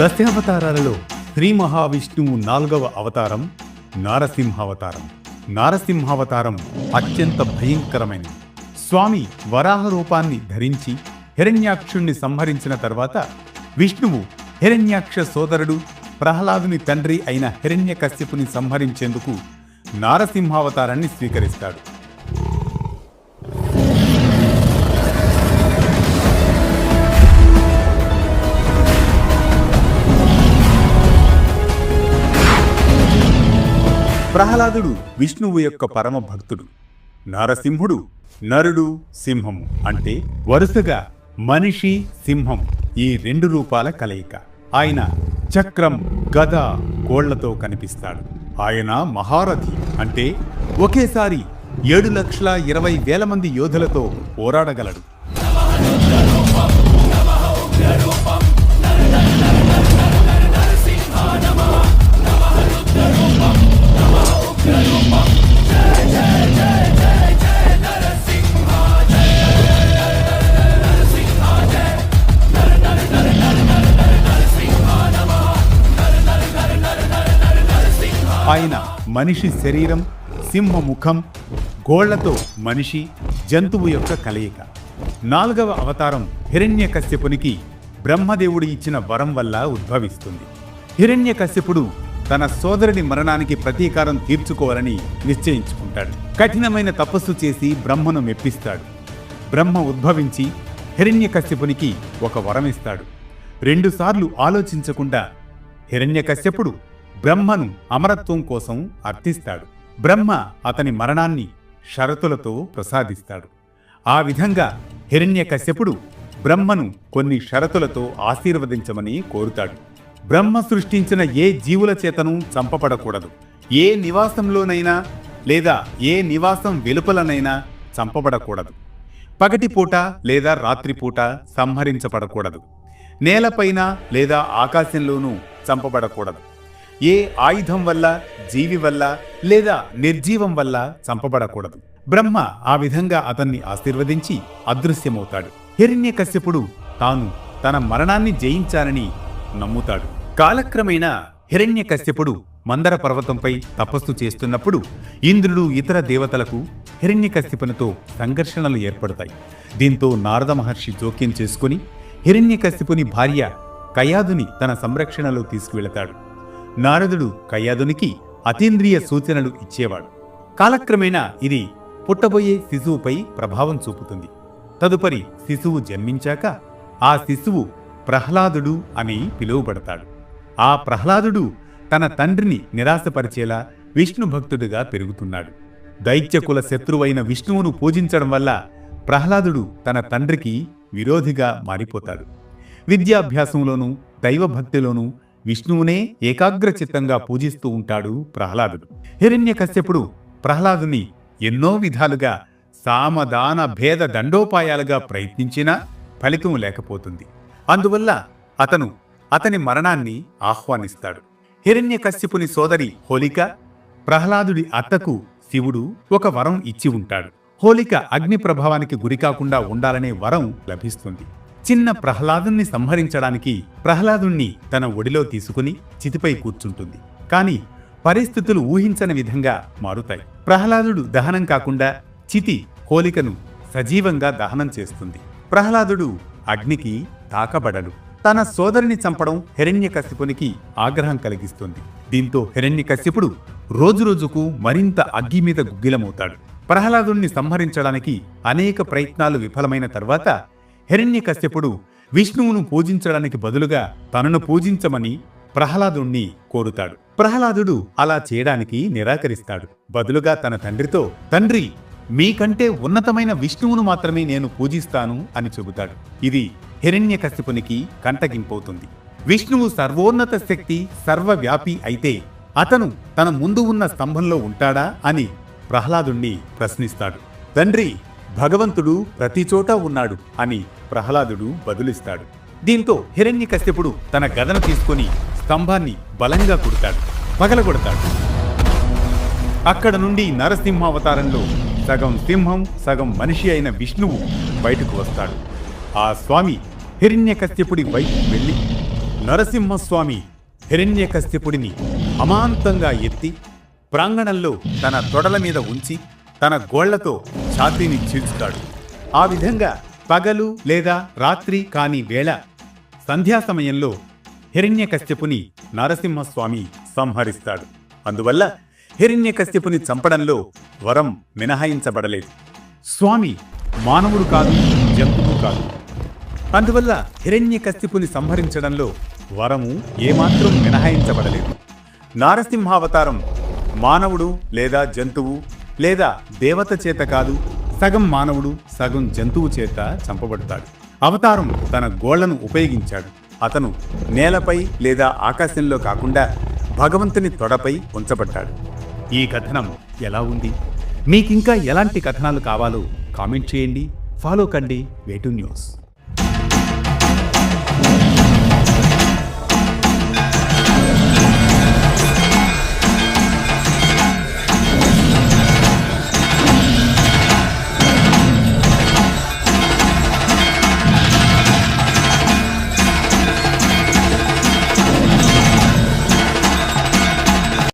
దశావతారాలలో శ్రీ మహావిష్ణువు నాలుగవ అవతారం నారసింహావతారం. నారసింహావతారం అత్యంత భయంకరమైనది. స్వామి వరాహ రూపాన్ని ధరించి హిరణ్యాక్షుణ్ణి సంహరించిన తర్వాత విష్ణువు హిరణ్యాక్ష సోదరుడు ప్రహ్లాదుని తండ్రి అయిన హిరణ్యకశ్యపుని సంహరించేందుకు నారసింహావతారాన్ని స్వీకరిస్తాడు. ప్రహ్లాదుడు విష్ణువు యొక్క పరమ భక్తుడు. నరసింహుడు నరుడు సింహము. అంటే వరుసగా మనిషి సింహం ఈ రెండు రూపాల కలయిక. ఆయన చక్రం గద కోళ్ళతో కనిపిస్తాడు. ఆయన మహారథి. అంటే ఒకేసారి ఏడు లక్షల ఇరవై వేల మంది యోధులతో పోరాడగలడు. మనిషి శరీరం సింహ ముఖం గోళ్ళతో మనిషి జంతువు యొక్క కలయిక. నాలుగవ అవతారం హిరణ్యకశ్యపునికి బ్రహ్మదేవుడు ఇచ్చిన వరం వల్ల ఉద్భవిస్తుంది. హిరణ్యకశ్యపుడు తన సోదరుడి మరణానికి ప్రతీకారం తీర్చుకోవాలని నిశ్చయించుకుంటాడు. కఠినమైన తపస్సు చేసి బ్రహ్మను మెప్పిస్తాడు. బ్రహ్మ ఉద్భవించి హిరణ్యకశ్యపునికి ఒక వరం ఇస్తాడు రెండుసార్లు ఆలోచించకుండా హిరణ్యకశ్యపుడు బ్రహ్మను అమరత్వం కోసం అర్థిస్తాడు. బ్రహ్మ అతని మరణాన్ని షరతులతో ప్రసాదిస్తాడు. ఆ విధంగా హిరణ్యకశ్యపుడు బ్రహ్మను కొన్ని షరతులతో ఆశీర్వదించమని కోరుతాడు. బ్రహ్మ సృష్టించిన ఏ జీవుల చేతను చంపబడకూడదు. ఏ నివాసంలోనైనా లేదా ఏ నివాసం వెలుపలనైనా చంపబడకూడదు. పగటిపూట లేదా రాత్రిపూట సంహరించబడకూడదు. నేలపైన లేదా ఆకాశంలోనూ చంపబడకూడదు. ఏ ఆయుధం వల్ల జీవి వల్ల లేదా నిర్జీవం వల్ల చంపబడకూడదు. బ్రహ్మ ఆ విధంగా అతన్ని ఆశీర్వదించి అదృశ్యమవుతాడు. హిరణ్యకశ్యపుడు తాను తన మరణాన్ని జయించానని నమ్ముతాడు. కాలక్రమేణా హిరణ్యకశ్యపుడు మందర పర్వతంపై తపస్సు చేస్తున్నప్పుడు ఇంద్రుడు ఇతర దేవతలకు హిరణ్యకశ్యపునితో సంఘర్షణలు ఏర్పడతాయి. దీంతో నారద మహర్షి జోక్యం చేసుకుని హిరణ్యకశ్యపుని భార్య కయాదుని తన సంరక్షణలో తీసుకువెళతాడు. నారదుడు కయాదునికి అతీంద్రియ సూచనలు ఇచ్చేవాడు. కాలక్రమేణా ఇది పుట్టబోయే శిశువుపై ప్రభావం చూపుతుంది. తదుపరి శిశువు జన్మించాక ఆ శిశువు ప్రహ్లాదుడు అని పిలువబడతాడు. ఆ ప్రహ్లాదుడు తన తండ్రిని నిరాశపరిచేలా విష్ణు భక్తుడిగా పెరుగుతున్నాడు. దైత్యకుల శత్రువైన విష్ణువును పూజించడం వల్ల ప్రహ్లాదుడు తన తండ్రికి విరోధిగా మారిపోతాడు. విద్యాభ్యాసంలోనూ దైవభక్తిలోనూ విష్ణువునే ఏకాగ్రచిత్తంగా పూజిస్తూ ఉంటాడు ప్రహ్లాదుడు. హిరణ్యకశ్యపుడు ప్రహ్లాదుని ఎన్నో విధాలుగా సామదాన భేద దండోపాయాలుగా ప్రయత్నించినా ఫలితం లేకపోతుంది. అందువల్ల అతను అతని మరణాన్ని ఆహ్వానిస్తాడు. హిరణ్యకశ్యపుని సోదరి హోలిక ప్రహ్లాదుడి అత్తకు శివుడు ఒక వరం ఇచ్చి ఉంటాడు. హోలిక అగ్ని ప్రభావానికి గురికాకుండా ఉండాలనే వరం లభిస్తుంది. చిన్న ప్రహ్లాదుణ్ణి సంహరించడానికి ప్రహ్లాదుణ్ణి తన ఒడిలో తీసుకుని చితిపై కూర్చుంటుంది. కానీ పరిస్థితులు ఊహించని విధంగా మారుతాయి. ప్రహ్లాదుడు దహనం కాకుండా చితి హోలికను సజీవంగా దహనం చేస్తుంది. ప్రహ్లాదుడు అగ్నికి తాకబడడు. తన సోదరిని చంపడం హిరణ్యకశిపునికి ఆగ్రహం కలిగిస్తుంది. దీంతో హిరణ్యకశిపుడు రోజురోజుకు మరింత అగ్గి మీద గుగ్గిలమవుతాడు. ప్రహ్లాదుణ్ణి సంహరించడానికి అనేక ప్రయత్నాలు విఫలమైన తర్వాత హిరణ్యకశ్యపుడు విష్ణువును పూజించడానికి బదులుగా తనను పూజించమని ప్రహ్లాదుణ్ణి కోరుతాడు. ప్రహ్లాదుడు అలా చేయడానికి నిరాకరిస్తాడు. బదులుగా తన తండ్రితో తండ్రి మీకంటే ఉన్నతమైన విష్ణువును మాత్రమే నేను పూజిస్తాను అని చెబుతాడు. ఇది హిరణ్యకశిపునికి కంటగింపవుతుంది. విష్ణువు సర్వోన్నత శక్తి సర్వవ్యాపి అయితే అతను తన ముందు ఉన్న స్తంభంలో ఉంటాడా అని ప్రహ్లాదుణ్ణి ప్రశ్నిస్తాడు. తండ్రి భగవంతుడు ప్రతి చోట ఉన్నాడు అని ప్రహ్లాదుడు బదులిస్తాడు. దీంతో హిరణ్యకశ్యపుడు తన గదను తీసుకొని స్తంభాన్ని బలంగా కుడతాడు పగలగొడతాడు. అక్కడ నుండి నరసింహావతారంలో సగం సింహం సగం మనిషి అయిన విష్ణువు బయటకు వస్తాడు. ఆ స్వామి హిరణ్యకశ్యపుడి వైపు వెళ్ళి నరసింహస్వామి హిరణ్యకశ్యపుడిని అమాంతంగా ఎత్తి ప్రాంగణంలో తన తొడల మీద ఉంచి తన గోళ్ళతో ఛాతీని చీల్చుతాడు. ఆ విధంగా పగలు లేదా రాత్రి కాని వేళ సంధ్యా సమయంలో హిరణ్యకశ్యపుని నరసింహస్వామి సంహరిస్తాడు. అందువల్ల హిరణ్యకశ్యపుని చంపడంలో వరం మినహాయించబడలేదు. స్వామి మానవుడు కాదు జంతువు కాదు. అందువల్ల హిరణ్యకశ్యపుని సంహరించడంలో వరము ఏమాత్రం మినహాయించబడలేదు. నారసింహావతారం మానవుడు లేదా జంతువు లేదా దేవత చేత కాదు సగం మానవుడు సగం జంతువు చేత చంపబడతాడు. అవతారం తన గోళ్ళను ఉపయోగించాడు. అతను నేలపై లేదా ఆకాశంలో కాకుండా భగవంతుని తొడపై ఉంచబడ్డాడు. ఈ కథనం ఎలా ఉంది? మీకింకా ఎలాంటి కథనాలు కావాలో కామెంట్ చేయండి. ఫాలో కండి వేటు న్యూస్.